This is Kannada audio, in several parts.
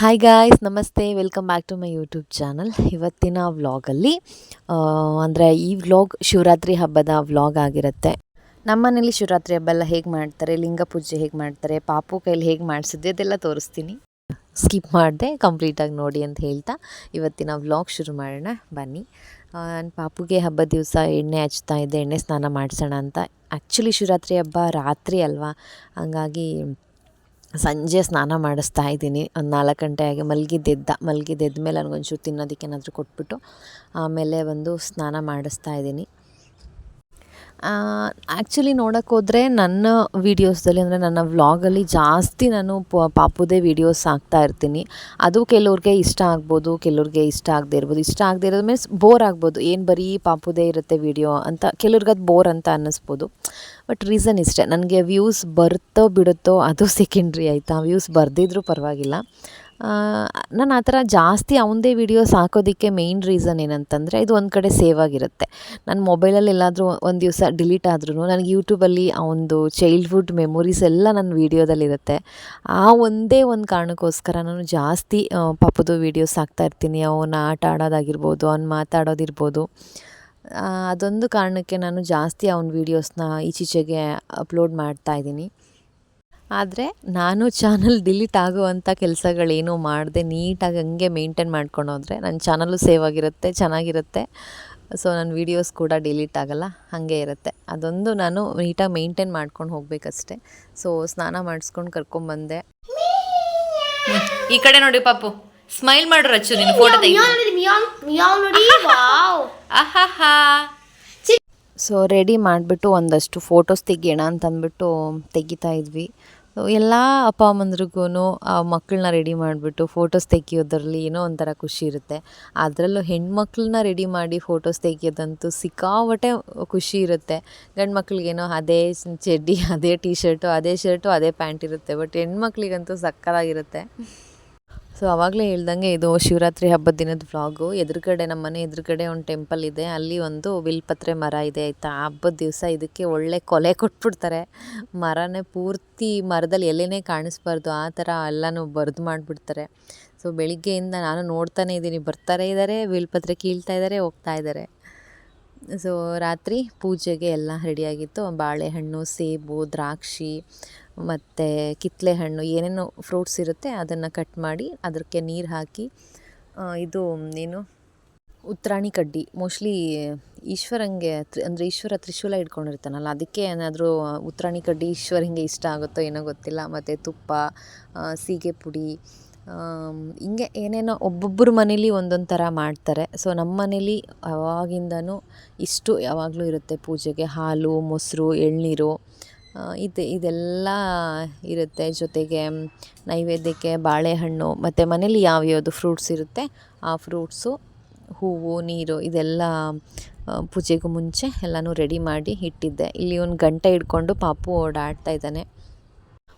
ಹಾಯ್ ಗಾಯ್ಸ್ ನಮಸ್ತೆ. Welcome back to my YouTube channel ಇವತ್ತಿನ ವ್ಲಾಗಲ್ಲಿ ಅಂದರೆ ಈ ವ್ಲಾಗ್ ಶಿವರಾತ್ರಿ ಹಬ್ಬದ ವ್ಲಾಗ್ ಆಗಿರುತ್ತೆ. ನಮ್ಮನೇಲಿ ಶಿವರಾತ್ರಿ ಹಬ್ಬ ಎಲ್ಲ ಹೇಗೆ ಮಾಡ್ತಾರೆ, ಲಿಂಗ ಪೂಜೆ ಹೇಗೆ ಮಾಡ್ತಾರೆ, ಪಾಪು ಕೈಲಿ ಹೇಗೆ ಮಾಡಿಸಿದ್ದೆ ಅದೆಲ್ಲ ತೋರಿಸ್ತೀನಿ. ಸ್ಕಿಪ್ ಮಾಡಿದೆ ಕಂಪ್ಲೀಟಾಗಿ ನೋಡಿ ಅಂತ ಹೇಳ್ತಾ ಇವತ್ತಿನ ವ್ಲಾಗ್ ಶುರು ಮಾಡೋಣ, ಬನ್ನಿ. ನಾನು ಪಾಪುಗೆ ಹಬ್ಬದ ದಿವಸ ಎಣ್ಣೆ ಹಚ್ತಾ ಇದ್ದೆ, ಎಣ್ಣೆ ಸ್ನಾನ ಮಾಡಿಸೋಣ ಅಂತ. ಆ್ಯಕ್ಚುಲಿ ಶಿವರಾತ್ರಿ ಹಬ್ಬ ರಾತ್ರಿ ಅಲ್ವಾ? ಹಂಗಾಗಿ ಸಂಜೆ ಸ್ನಾನ ಮಾಡಿಸ್ತಾ ಇದ್ದೀನಿ. ಒಂದು ನಾಲ್ಕು ಗಂಟೆ ಆಗಿ ಮಲಗಿದ್ದೆದ್ದ ಮಲಗಿದ್ದೆದ್ದ ಮೇಲೆ ನನಗೊಂಚೂರು ತಿನ್ನೋದಕ್ಕೆ ಏನಾದರೂ ಕೊಟ್ಬಿಟ್ಟು ಆಮೇಲೆ ಒಂದು ಸ್ನಾನ ಮಾಡಿಸ್ತಾ ಇದ್ದೀನಿ. ಆ್ಯಕ್ಚುಲಿ ನೋಡೋಕೆ ಹೋದರೆ ನನ್ನ ವೀಡಿಯೋಸ್ದಲ್ಲಿ ಅಂದರೆ ನನ್ನ ವ್ಲಾಗಲ್ಲಿ ಜಾಸ್ತಿ ನಾನು ಪಾಪುದೇ ವೀಡಿಯೋಸ್ ಹಾಕ್ತಾ ಇರ್ತೀನಿ. ಅದು ಕೆಲವ್ರಿಗೆ ಇಷ್ಟ ಆಗ್ಬೋದು, ಕೆಲವ್ರಿಗೆ ಇಷ್ಟ ಆಗದೆ ಇರ್ಬೋದು. ಇಷ್ಟ ಆಗದೆ ಇರೋದು ಮೀನ್ಸ್ ಬೋರ್ ಆಗ್ಬೋದು. ಏನು ಬರೀ ಪಾಪುದೇ ಇರುತ್ತೆ ವೀಡಿಯೋ ಅಂತ, ಕೆಲವ್ರಿಗೆ ಅದು ಬೋರ್ ಅಂತ ಅನ್ನಿಸ್ಬೋದು. ಬಟ್ ರೀಸನ್ ಇಷ್ಟೇ. ನನಗೆ ವ್ಯೂಸ್ ಬರುತ್ತೋ ಬಿಡುತ್ತೋ ಅದು ಸೆಕೆಂಡ್ರಿ ಆಯಿತಾ. ವ್ಯೂಸ್ ಬರ್ದಿದ್ರೂ ಪರವಾಗಿಲ್ಲ. ನಾನು ಆ ಥರ ಜಾಸ್ತಿ ಅವನದೇ ವೀಡಿಯೋಸ್ ಹಾಕೋದಕ್ಕೆ ಮೇಯ್ನ್ ರೀಸನ್ ಏನಂತಂದರೆ ಇದು ಒಂದು ಕಡೆ ಸೇವ್ ಆಗಿರುತ್ತೆ. ನನ್ನ ಮೊಬೈಲಲ್ಲಿ ಎಲ್ಲಾದರೂ ಒಂದು ದಿವಸ ಡಿಲೀಟ್ ಆದ್ರೂ ನನಗೆ ಯೂಟ್ಯೂಬಲ್ಲಿ ಅವನದು ಚೈಲ್ಡ್ಹುಡ್ ಮೆಮೊರೀಸ್ ಎಲ್ಲ ನನ್ನ ವೀಡಿಯೋದಲ್ಲಿರುತ್ತೆ ಆ ಒಂದೇ ಒಂದು ಕಾರಣಕ್ಕೋಸ್ಕರ ನಾನು ಜಾಸ್ತಿ ಪಾಪದು ವೀಡಿಯೋಸ್ ಹಾಕ್ತಾ ಇರ್ತೀನಿ. ಅವನ ಆಟ ಆಡೋದಾಗಿರ್ಬೋದು, ಅವ್ನು ಮಾತಾಡೋದಿರ್ಬೋದು. ಅದೊಂದು ಕಾರಣಕ್ಕೆ ನಾನು ಜಾಸ್ತಿ ಅವನ ವೀಡಿಯೋಸ್ನ ಈಚೀಚೆಗೆ ಅಪ್ಲೋಡ್ ಮಾಡ್ತಾ ಇದ್ದೀನಿ. ಆದರೆ ನಾನು ಚಾನಲ್ ಡಿಲೀಟ್ ಆಗುವಂಥ ಕೆಲಸಗಳೇನೂ ಮಾಡದೆ ನೀಟಾಗಿ ಹಂಗೆ ಮೇಂಟೈನ್ ಮಾಡ್ಕೊಂಡು ಹೋದರೆ ನನ್ನ ಚಾನಲ್ಲು ಸೇವ್ ಆಗಿರುತ್ತೆ ಚೆನ್ನಾಗಿರುತ್ತೆ. ಸೊ ನನ್ನ ವೀಡಿಯೋಸ್ ಕೂಡ ಡಿಲೀಟ್ ಆಗೋಲ್ಲ ಹಾಗೆ ಇರುತ್ತೆ. ಅದೊಂದು ನಾನು ನೀಟಾಗಿ ಮೇಂಟೈನ್ ಮಾಡ್ಕೊಂಡು ಹೋಗಬೇಕಷ್ಟೆ. ಸೊ ಸ್ನಾನ ಮಾಡಿಸ್ಕೊಂಡು ಕರ್ಕೊಂಬಂದೆ ಈ ಕಡೆ ನೋಡಿ ಪಾಪು ಸ್ಮೈಲ್ ಮಾಡ್ರಿ ಅಚ್ಚು ನೀನು ಫೋಟೋ ಸೊ ರೆಡಿ ಮಾಡಿಬಿಟ್ಟು ಒಂದಷ್ಟು ಫೋಟೋಸ್ ತೆಗಿಯೋಣ ಅಂತಂದ್ಬಿಟ್ಟು ತೆಗಿತಾ ಇದ್ವಿ. ಎಲ್ಲ ಅಪ್ಪ ಅಮ್ಮಂದ್ರಿಗೂ ಆ ಮಕ್ಕಳನ್ನ ರೆಡಿ ಮಾಡಿಬಿಟ್ಟು ಫೋಟೋಸ್ ತೆಗಿಯೋದ್ರಲ್ಲಿ ಏನೋ ಒಂಥರ ಖುಷಿ ಇರುತ್ತೆ. ಅದರಲ್ಲೂ ಹೆಣ್ಮಕ್ಳನ್ನ ರೆಡಿ ಮಾಡಿ ಫೋಟೋಸ್ ತೆಗಿಯೋದಂತೂ ಸಿಕ್ಕಾಪಟ್ಟೆ ಖುಷಿ ಇರುತ್ತೆ. ಗಂಡು ಮಕ್ಳಿಗೇನೋ ಅದೇ ಚಡ್ಡಿ, ಅದೇ ಟೀ ಶರ್ಟು ಅದೇ ಶರ್ಟು ಅದೇ ಪ್ಯಾಂಟ್ ಇರುತ್ತೆ. ಬಟ್ ಹೆಣ್ಮಕ್ಳಿಗಂತೂ ಸಕ್ಕತ್ತಾಗಿರುತ್ತೆ. ಸೊ ಆವಾಗಲೇ ಹೇಳ್ದಂಗೆ ಇದು ಶಿವರಾತ್ರಿ ಹಬ್ಬದ ದಿನದ ವ್ಲಾಗು ಎದುರುಗಡೆ ನಮ್ಮ ಮನೆ ಎದುರುಗಡೆ ಒಂದು ಟೆಂಪಲ್ ಇದೆ. ಅಲ್ಲಿ ಒಂದು ವಿಲ್ಪತ್ರೆ ಮರ ಇದೆ, ಆಯಿತಾ? ಹಬ್ಬದ ದಿವಸ ಇದಕ್ಕೆ ಒಳ್ಳೆ ಕೊಲೆ ಕೊಟ್ಬಿಡ್ತಾರೆ. ಮರನೇ ಪೂರ್ತಿ ಮರದಲ್ಲಿ ಎಲೆನೇ ಕಾಣಿಸ್ಬಾರ್ದು. ಆ ಥರ ಎಲ್ಲನೂ ಬರೆದು ಮಾಡಿಬಿಡ್ತಾರೆ. ಸೊ, ಬೆಳಿಗ್ಗೆಯಿಂದ ನಾನು ನೋಡ್ತಾನೇ ಇದ್ದೀನಿ. ಬರ್ತಾರೆ ಇದ್ದಾರೆ ವಿಲ್ಪತ್ರೆ ಕೀಳ್ತಾ ಇದ್ದಾರೆ ಹೋಗ್ತಾ ಇದ್ದಾರೆ ಸೊ, ರಾತ್ರಿ ಪೂಜೆಗೆ ಎಲ್ಲ ರೆಡಿಯಾಗಿತ್ತು ಬಾಳೆಹಣ್ಣು, ಸೇಬು, ದ್ರಾಕ್ಷಿ ಮತ್ತು ಕಿತ್ತಳೆ ಹಣ್ಣು ಏನೇನೋ ಫ್ರೂಟ್ಸ್ ಇರುತ್ತೆ, ಅದನ್ನು ಕಟ್ ಮಾಡಿ ಅದಕ್ಕೆ ನೀರು ಹಾಕಿ ಇದು ಏನು, ಉತ್ರಾಣಿ ಕಡ್ಡಿ. ಮೋಸ್ಟ್ಲಿ ಈಶ್ವರಂಗೆ ಅಂದರೆ ಈಶ್ವರ ತ್ರಿಶೂಲ ಇಟ್ಕೊಂಡಿರ್ತಾನಲ್ಲ, ಅದಕ್ಕೆ ಏನಾದರೂ ಉತ್ರಾಣಿ ಕಡ್ಡಿ ಈಶ್ವರಂಗೆ ಇಷ್ಟ ಆಗುತ್ತೋ ಏನೋ ಗೊತ್ತಿಲ್ಲ. ಮತ್ತು ತುಪ್ಪ ಸೀಗೆ ಪುಡಿ ಹಿಂಗೆ ಏನೇನೋ ಒಬ್ಬೊಬ್ಬರು ಮನೇಲಿ ಒಂದೊಂದು ಥರ ಮಾಡ್ತಾರೆ. ಸೊ ನಮ್ಮ ಮನೇಲಿ ಅವಾಗಿಂದನೂ ಇಷ್ಟು ಯಾವಾಗಲೂ ಇರುತ್ತೆ ಪೂಜೆಗೆ. ಹಾಲು, ಮೊಸರು, ಎಳ್ನೀರು ಇದು ಇದೆಲ್ಲ ಇರುತ್ತೆ ಜೊತೆಗೆ ನೈವೇದ್ಯಕ್ಕೆ ಬಾಳೆಹಣ್ಣು, ಮತ್ತು ಮನೇಲಿ ಯಾವ್ಯಾವುದು ಫ್ರೂಟ್ಸ್ ಇರುತ್ತೆ, ಆ ಫ್ರೂಟ್ಸು ಹೂವು, ನೀರು ಇದೆಲ್ಲ ಪೂಜೆಗೂ ಮುಂಚೆ ಎಲ್ಲನೂ ರೆಡಿ ಮಾಡಿ ಇಟ್ಟಿದ್ದೆ. ಇಲ್ಲಿ ಒಂದು ಗಂಟೆ ಹಿಡ್ಕೊಂಡು ಪಾಪು ಓಡಾಡ್ತಾ ಇದ್ದಾನೆ.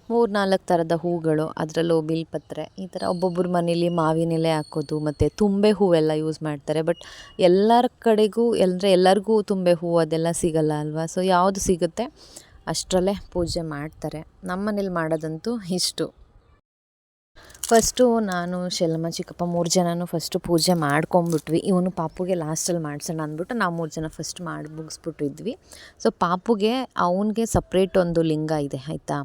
ಮೂರು ನಾಲ್ಕು ಥರದ ಹೂಗಳು, ಅದರಲ್ಲೂ ಬಿಲ್ಪತ್ರೆ, ಈ ಥರ ಒಬ್ಬೊಬ್ಬರ ಮನೇಲಿ ಮಾವಿನ ಎಲೆ ಹಾಕೋದು, ಮತ್ತು ತುಂಬೆ ಹೂವೆಲ್ಲ ಯೂಸ್ ಮಾಡ್ತಾರೆ. ಬಟ್ ಎಲ್ಲರ ಕಡೆಗೂ, ಅಂದರೆ ಎಲ್ಲರಿಗೂ ತುಂಬೆ ಹೂವು ಅದೆಲ್ಲ ಸಿಗಲ್ಲ ಅಲ್ವಾ? ಸೊ ಯಾವುದು ಸಿಗುತ್ತೆ? ಅಷ್ಟರಲ್ಲೇ ಪೂಜೆ ಮಾಡ್ತಾರೆ. ನಮ್ಮ ಮನೇಲಿ ಮಾಡೋದಂತೂ ಇಷ್ಟು. ಫಸ್ಟು ನಾನು ಶೆಲಮ್ಮ ಚಿಕ್ಕಪ್ಪ ಮೂರು ಜನನೂ ಫಸ್ಟು ಪೂಜೆ ಮಾಡ್ಕೊಂಬಿಟ್ವಿ. ಇವನು ಪಾಪುಗೆ ಲಾಸ್ಟಲ್ಲಿ ಮಾಡ್ಸೋಣ ಅಂದ್ಬಿಟ್ಟು ನಾವು ಮೂರು ಜನ ಫಸ್ಟ್ ಮಾಡಿ ಮುಗಿಸ್ಬಿಟ್ಟಿದ್ವಿ ಸೊ ಪಾಪುಗೆ ಅವನಿಗೆ ಸಪ್ರೇಟ್ ಒಂದು ಲಿಂಗ ಇದೆ, ಆಯಿತಾ?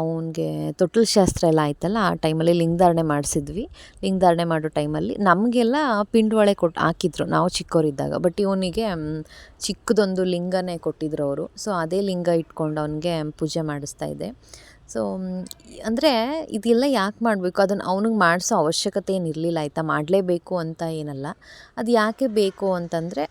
ಅವನಿಗೆ ತೊಟ್ಟಲು ಶಾಸ್ತ್ರ ಎಲ್ಲ ಆಯ್ತಲ್ಲ, ಆ ಟೈಮಲ್ಲಿ ಲಿಂಗಧಾರಣೆ ಮಾಡಿಸಿದ್ವಿ. ಲಿಂಗಧಾರಣೆ ಮಾಡೋ ಟೈಮಲ್ಲಿ ನಮಗೆಲ್ಲ ಪಿಂಡವಾಳೆ ಕೊಟ್ಟು ಹಾಕಿದ್ರು, ನಾವು ಚಿಕ್ಕವರಿದ್ದಾಗ ಬಟ್ ಇವನಿಗೆ ಚಿಕ್ಕದೊಂದು ಲಿಂಗನೇ ಕೊಟ್ಟಿದ್ರು ಅವರು. ಸೊ ಅದೇ ಲಿಂಗ ಇಟ್ಕೊಂಡು ಅವನಿಗೆ ಪೂಜೆ ಮಾಡಿಸ್ತಾ ಇದ್ದೆ. ಸೊ ಅಂದರೆ ಇದೆಲ್ಲ ಯಾಕೆ ಮಾಡಬೇಕು? ಅದನ್ನು ಅವನಿಗೆ ಮಾಡಿಸೋ ಅವಶ್ಯಕತೆ ಏನು ಇರಲಿಲ್ಲ, ಆಯಿತಾ? ಮಾಡಲೇಬೇಕು ಅಂತ ಏನಲ್ಲ. ಅದು ಯಾಕೆ ಬೇಕು ಅಂತಂದರೆ,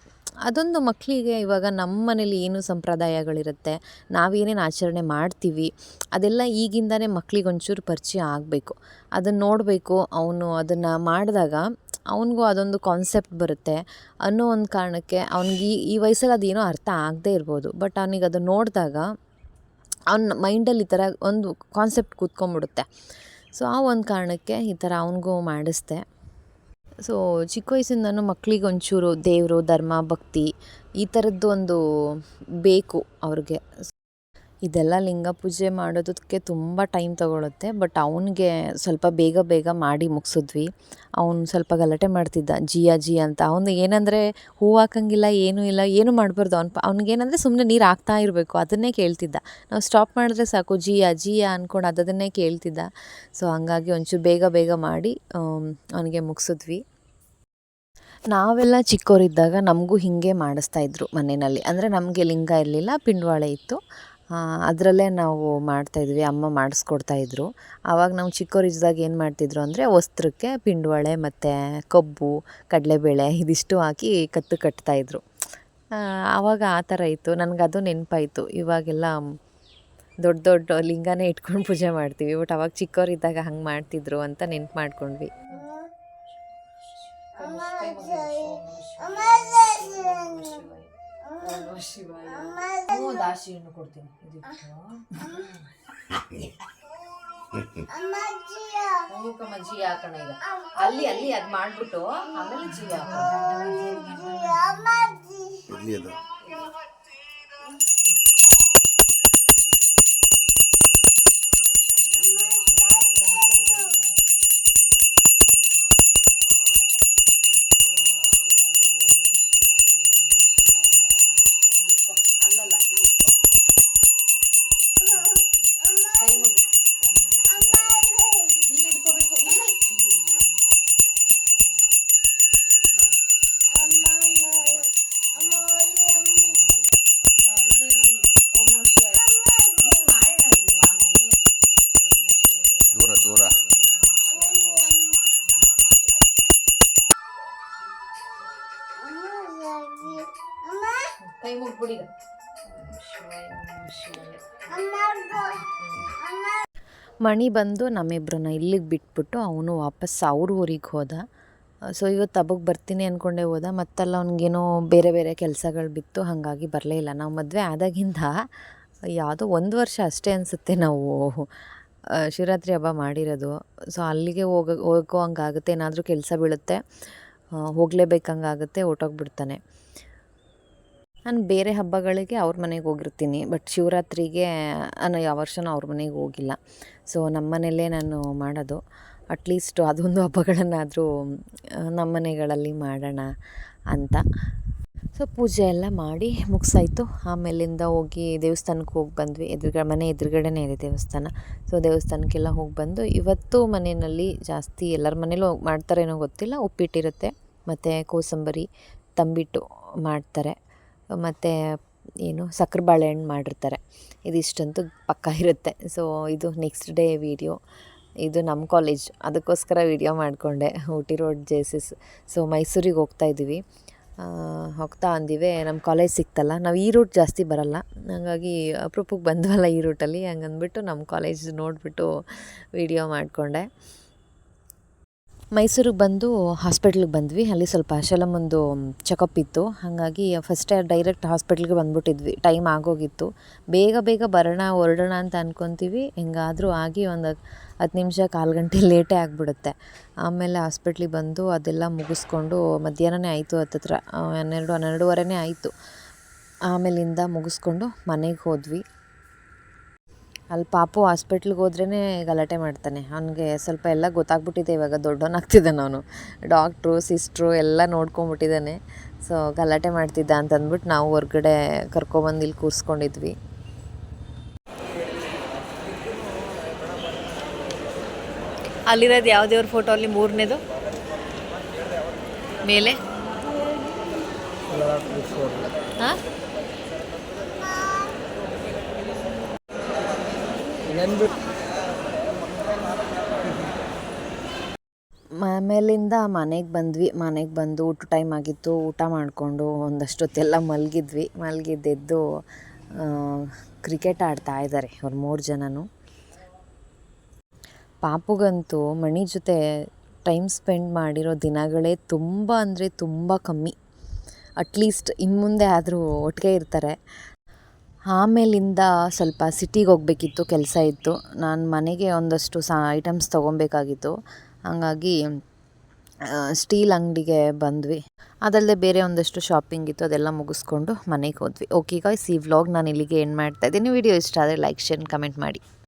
ಅದೊಂದು ಮಕ್ಕಳಿಗೆ ಇವಾಗ ನಮ್ಮ ಮನೇಲಿ ಏನು ಸಂಪ್ರದಾಯಗಳಿರುತ್ತೆ? ನಾವೇನೇನು ಆಚರಣೆ ಮಾಡ್ತೀವಿ? ಅದೆಲ್ಲ ಈಗಿಂದನೇ ಮಕ್ಳಿಗೆ ಒಂಚೂರು ಪರಿಚಯ ಆಗಬೇಕು. ಅದನ್ನು ನೋಡಬೇಕು, ಅವನು ಅದನ್ನು ಮಾಡಿದಾಗ ಅವನಿಗೂ ಅದೊಂದು ಕಾನ್ಸೆಪ್ಟ್ ಬರುತ್ತೆ. ಅನ್ನೋ ಒಂದು ಕಾರಣಕ್ಕೆ ಅವನಿಗೆ ಈ ಈ ವಯಸ್ಸಲ್ಲಿ ಅದೇನೋ ಅರ್ಥ ಆಗದೇ ಇರ್ಬೋದು. ಬಟ್ ಅವನಿಗೆ ಅದನ್ನು ನೋಡಿದಾಗ ಅವ್ನ ಮೈಂಡಲ್ಲಿ ಈ ಥರ ಒಂದು ಕಾನ್ಸೆಪ್ಟ್ ಕೂತ್ಕೊಂಡ್ಬಿಡುತ್ತೆ ಸೊ, ಆ ಒಂದು ಕಾರಣಕ್ಕೆ ಈ ಥರ ಅವನಿಗೂ ಮಾಡಿಸ್ದೆ. ಸೊ, ಚಿಕ್ಕ ವಯಸ್ಸಿಂದನೂ ಮಕ್ಳಿಗೆ ಒಂಚೂರು ದೇವರು, ಧರ್ಮ, ಭಕ್ತಿ ಈ ಥರದ್ದು ಒಂದು ಬೇಕು ಅವ್ರಿಗೆ. ಇದೆಲ್ಲ ಲಿಂಗ ಪೂಜೆ ಮಾಡೋದಕ್ಕೆ ತುಂಬ ಟೈಮ್ ತೊಗೊಳುತ್ತೆ. ಬಟ್ ಅವ್ನಿಗೆ ಸ್ವಲ್ಪ ಬೇಗ ಬೇಗ ಮಾಡಿ ಮುಗಿಸಿದ್ವಿ. ಅವನು ಸ್ವಲ್ಪ ಗಲಾಟೆ ಮಾಡ್ತಿದ್ದ, ಜಿಯಾ ಜಿ ಅಂತ. ಅವನು ಏನಂದರೆ ಹೂ ಹಾಕಂಗಿಲ್ಲ, ಏನೂ ಇಲ್ಲ, ಏನೂ ಮಾಡಬಾರ್ದು. ಅವ್ನು ಅವ್ನಿಗೇನಂದರೆ ಸುಮ್ಮನೆ ನೀರು ಹಾಕ್ತಾ ಇರಬೇಕು. ಅದನ್ನೇ ಕೇಳ್ತಿದ್ದ. ನಾವು ಸ್ಟಾಪ್ ಮಾಡಿದ್ರೆ ಸಾಕು, ಜಿಯಾ ಜಿಯಾ ಅಂದ್ಕೊಂಡು ಅದನ್ನೇ ಕೇಳ್ತಿದ್ದ. ಸೊ, ಹಂಗಾಗಿ ಒಂಚೂರು ಬೇಗ ಬೇಗ ಮಾಡಿ ಅವನಿಗೆ ಮುಗಿಸಿದ್ವಿ. ನಾವೆಲ್ಲ ಚಿಕ್ಕವರಿದ್ದಾಗ ನಮಗೂ ಹೀಗೆ ಮಾಡಿಸ್ತಾ ಇದ್ರು ಮನೆಯಲ್ಲಿ. ಅಂದರೆ ನಮಗೆ ಲಿಂಗ ಇರಲಿಲ್ಲ, ಪಿಂಡವಾಳೆ ಇತ್ತು. ಅದರಲ್ಲೇ ನಾವು ಮಾಡ್ತಾಯಿದ್ವಿ ಅಮ್ಮ ಮಾಡಿಸ್ಕೊಡ್ತಾಯಿದ್ರು ಆವಾಗ ನಾವು ಚಿಕ್ಕವರಿದ್ದಾಗ ಏನು ಮಾಡ್ತಿದ್ರು ಅಂದರೆ ವಸ್ತ್ರಕ್ಕೆ ಪಿಂಡವಾಳೆ ಮತ್ತು ಕಬ್ಬು ಕಡಲೆಬೇಳೆ ಇದಿಷ್ಟು ಹಾಕಿ ಕತ್ತು ಕಟ್ತಾಯಿದ್ರು ಆವಾಗ ಆ ಥರ ಇತ್ತು ನನಗೆ ಅದು ನೆನಪಾಯಿತು ಇವಾಗೆಲ್ಲ ದೊಡ್ಡ ದೊಡ್ಡ ಲಿಂಗನೇ ಇಟ್ಕೊಂಡು ಪೂಜೆ ಮಾಡ್ತೀವಿ ಬಟ್ ಅವಾಗ ಚಿಕ್ಕವರಿದ್ದಾಗ ಹಂಗೆ ಮಾಡ್ತಿದ್ರು ಅಂತ ನೆನ್ಪು ಮಾಡ್ಕೊಂಡ್ವಿ ದಾಸಿ ಹಣ್ಣು ಕೊಡ್ತೀನಿ. ಜಿ ಹಾಕೋಣ ಈಗ. ಅಲ್ಲಿ ಅಲ್ಲಿ ಅದ್ ಮಾಡ್ಬಿಟ್ಟು ಆಮೇಲೆ ಜಿ ಇರ್ಲಿ ಕೈ ಮುಗ್ಬಿಡಿದ ಮಣಿ ಬಂದು ನಮ್ಮಿಬ್ರನ್ನ ಇಲ್ಲಿಗೆ ಬಿಟ್ಬಿಟ್ಟು ಅವನು ವಾಪಸ್ ಅವ್ರ ಊರಿಗೆ ಹೋದ. ಸೊ ಇವತ್ತು ಹಬ್ಬಕ್ಕೆ ಬರ್ತೀನಿ ಅಂದ್ಕೊಂಡೇ ಹೋದ. ಮತ್ತಲ್ಲ ಅವ್ನಿಗೇನೋ ಬೇರೆ ಬೇರೆ ಕೆಲಸಗಳು ಬಿತ್ತು, ಹಾಗಾಗಿ ಬರಲೇ ಇಲ್ಲ. ನಾವು ಮದುವೆ ಆದಾಗಿಂದ ಯಾವುದೋ ಒಂದು ವರ್ಷ ಅಷ್ಟೇ ಅನಿಸುತ್ತೆ ನಾವು ಶಿವರಾತ್ರಿ ಹಬ್ಬ ಮಾಡಿರೋದು. ಸೊ ಅಲ್ಲಿಗೆ ಹೋಗೋ ಹೋಗೋ ಹಂಗಾಗುತ್ತೆ. ಏನಾದರೂ ಕೆಲಸ ಬೀಳುತ್ತೆ ಹೋಗಲೇಬೇಕಂಗಾಗುತ್ತೆ, ಹೊರ್ಟೋಗ್ಬಿಡ್ತಾನೆ. ನಾನು ಬೇರೆ ಹಬ್ಬಗಳಿಗೆ ಅವ್ರ ಮನೆಗೆ ಹೋಗಿರ್ತೀನಿ ಬಟ್ ಶಿವರಾತ್ರಿಗೆ, ನಾನು ಯಾವ ವರ್ಷನೂ ಅವ್ರ ಮನೆಗೆ ಹೋಗಿಲ್ಲ. ಸೊ ನಮ್ಮ ಮನೆಯಲ್ಲೇ ನಾನು ಮಾಡೋದು. ಅಟ್ಲೀಸ್ಟ್ ಅದೊಂದು ಹಬ್ಬಗಳನ್ನಾದರೂ ನಮ್ಮ ಮನೆಗಳಲ್ಲಿ ಮಾಡೋಣ ಅಂತ. ಸೊ ಪೂಜೆ ಎಲ್ಲ ಮಾಡಿ ಮುಗಿಸಾಯಿತು. ಆಮೇಲಿಂದ ಹೋಗಿ ದೇವಸ್ಥಾನಕ್ಕೆ ಹೋಗಿ ಬಂದ್ವಿ. ಎದುರುಗ, ಮನೆ ಎದುರುಗಡೆನೇ ಇದೆ ದೇವಸ್ಥಾನ. ಸೊ ದೇವಸ್ಥಾನಕ್ಕೆಲ್ಲ ಹೋಗಿ ಬಂದು ಇವತ್ತು ಮನೆಯಲ್ಲಿ ಜಾಸ್ತಿ ಎಲ್ಲರ ಮನೇಲೂ ಮಾಡ್ತಾರೇನೋ ಗೊತ್ತಿಲ್ಲ. ಉಪ್ಪಿಟ್ಟಿರುತ್ತೆ. ಮತ್ತು ಕೋಸಂಬರಿ ತಂಬಿಟ್ಟು ಮಾಡ್ತಾರೆ. ಮತ್ತು ಏನು ಸಕ್ಕರೆ ಬಾಳೆಹಣ್ಣು ಮಾಡಿರ್ತಾರೆ. ಇದಿಷ್ಟಂತೂ ಪಕ್ಕ ಇರುತ್ತೆ. ಸೊ ಇದು ನೆಕ್ಸ್ಟ್ ಡೇ ವೀಡಿಯೋ ಇದು ನಮ್ಮ ಕಾಲೇಜ್ ಅದಕ್ಕೋಸ್ಕರ ವೀಡಿಯೋ ಮಾಡಿಕೊಂಡೆ. ಊಟಿ ರೋಡ್ ಜೇಸಿಸ್ ಸೊ ಮೈಸೂರಿಗೆ ಹೋಗ್ತಾ ಇದ್ದೀವಿ. ಹೋಗ್ತಾ ಅಂದಿವೆ. ನಮ್ಮ ಕಾಲೇಜ್ ಸಿಕ್ತಲ್ಲ. ನಾವು ಈ ರೂಟ್ ಜಾಸ್ತಿ ಬರಲ್ಲ. ಹಾಗಾಗಿ ಅಪ್ರೂಪಕ್ಕೆ ಬಂದ್ವಲ್ಲ ಈ ರೂಟಲ್ಲಿ ಹಂಗಂದ್ಬಿಟ್ಟು ನಮ್ಮ ಕಾಲೇಜ್ ನೋಡಿಬಿಟ್ಟು ವೀಡಿಯೋ ಮಾಡಿಕೊಂಡೆ. ಮೈಸೂರಿಗೆ ಬಂದು ಹಾಸ್ಪಿಟ್ಲಿಗೆ ಬಂದ್ವಿ. ಅಲ್ಲಿ ಸ್ವಲ್ಪ ಒಂದು ಚೆಕಪ್ ಇತ್ತು. ಹಾಗಾಗಿ ಫಸ್ಟೇ ಡೈರೆಕ್ಟ್ ಹಾಸ್ಪಿಟ್ಲಿಗೆ ಬಂದ್ಬಿಟ್ಟಿದ್ವಿ. ಟೈಮ್ ಆಗೋಗಿತ್ತು. ಬೇಗ ಬೇಗ ಬರೋಣ, ಹೊರಡೋಣ ಅಂತ ಅಂದ್ಕೊತೀವಿ ಹೆಂಗಾದರೂ ಆಗಿ ಒಂದು ಹತ್ತು ನಿಮಿಷ, ಕಾಲು ಗಂಟೆ ಲೇಟೇ ಆಗಿಬಿಡುತ್ತೆ. ಆಮೇಲೆ ಹಾಸ್ಪಿಟ್ಲಿಗೆ ಬಂದು ಅದೆಲ್ಲ ಮುಗಿಸ್ಕೊಂಡು ಮಧ್ಯಾಹ್ನನೇ ಆಯಿತು ಹತ್ತತ್ರ ಹನ್ನೆರಡು, ಹನ್ನೆರಡುವರೆನೇ ಆಯಿತು. ಆಮೇಲಿಂದ ಮುಗಿಸ್ಕೊಂಡು ಮನೆಗೆ ಹೋದ್ವಿ. ಅಲ್ಲಿ ಪಾಪು ಹಾಸ್ಪಿಟ್ಲಿಗೆ ಹೋದ್ರೇ ಗಲಾಟೆ ಮಾಡ್ತಾನೆ. ಅವನಿಗೆ ಸ್ವಲ್ಪ ಎಲ್ಲ ಗೊತ್ತಾಗ್ಬಿಟ್ಟಿದೆ ಇವಾಗ ದೊಡ್ಡವನಾಗ್ತಿದ್ದಾನೆ ಅವನು. ಡಾಕ್ಟ್ರು ಸಿಸ್ಟ್ರು ಎಲ್ಲ ನೋಡ್ಕೊಂಬಿಟ್ಟಿದ್ದಾನೆ ಸೊ ಗಲಾಟೆ ಮಾಡ್ತಿದ್ದ ಅಂತಂದ್ಬಿಟ್ಟು ನಾವು ಹೊರ್ಗಡೆ ಕರ್ಕೊಬಂದು ಇಲ್ಲಿ ಕೂರಿಸ್ಕೊಂಡಿದ್ವಿ. ಅಲ್ಲಿರೋದು ಯಾವ ದೇವ್ರ ಫೋಟೋ ಅಲ್ಲಿ ಮೂರನೇದು? ಮೇಲೆ? ಹಾಂ? ಆಮೇಲಿಂದ ಮನೆಗೆ ಬಂದ್ವಿ. ಮನೆಗೆ ಬಂದು ಊಟ ಟೈಮ್ ಆಗಿತ್ತು. ಊಟ ಮಾಡಿಕೊಂಡು ಒಂದಷ್ಟೊತ್ತೆಲ್ಲ ಮಲಗಿದ್ವಿ. ಮಲಗಿದ್ದೆದ್ದು ಕ್ರಿಕೆಟ್ ಆಡ್ತಾ ಇದ್ದಾರೆ ಅವ್ರು ಮೂರು ಜನನು. ಪಾಪುಗಂತೂ ಮಣಿ ಜೊತೆ ಟೈಮ್ ಸ್ಪೆಂಡ್ ಮಾಡಿರೋ ದಿನಗಳೇ ತುಂಬ ಅಂದರೆ ತುಂಬ ಕಮ್ಮಿ. ಅಟ್ಲೀಸ್ಟ್ ಇನ್ನು ಮುಂದೆ ಆದರೂ ಒಟ್ಟಿಗೆ ಇರ್ತಾರೆ. ಆಮೇಲಿಂದ ಸ್ವಲ್ಪ ಸಿಟಿಗೆ ಹೋಗಬೇಕಿತ್ತು, ಕೆಲಸ ಇತ್ತು. ನಾನು ಮನೆಗೆ ಒಂದಷ್ಟು ಸಾ ಐಟಮ್ಸ್ ತೊಗೊಬೇಕಾಗಿತ್ತು ಹಾಗಾಗಿ ಸ್ಟೀಲ್ ಅಂಗಡಿಗೆ ಬಂದ್ವಿ. ಅದಲ್ಲದೆ ಬೇರೆ ಒಂದಷ್ಟು ಶಾಪಿಂಗ್ ಇತ್ತು, ಅದೆಲ್ಲ ಮುಗಿಸ್ಕೊಂಡು ಮನೆಗೆ ಹೋದ್ವಿ. ಓಕೆ ಗಾಯ್ಸ್ ಈ ವ್ಲಾಗ್ ನಾನು ಇಲ್ಲಿಗೆ ಏನು ಮಾಡ್ತಾ ಇದ್ದೀನಿ. ವಿಡಿಯೋ ಇಷ್ಟ ಆದರೆ ಲೈಕ್ ಶೇರ್ ಕಮೆಂಟ್ ಮಾಡಿ.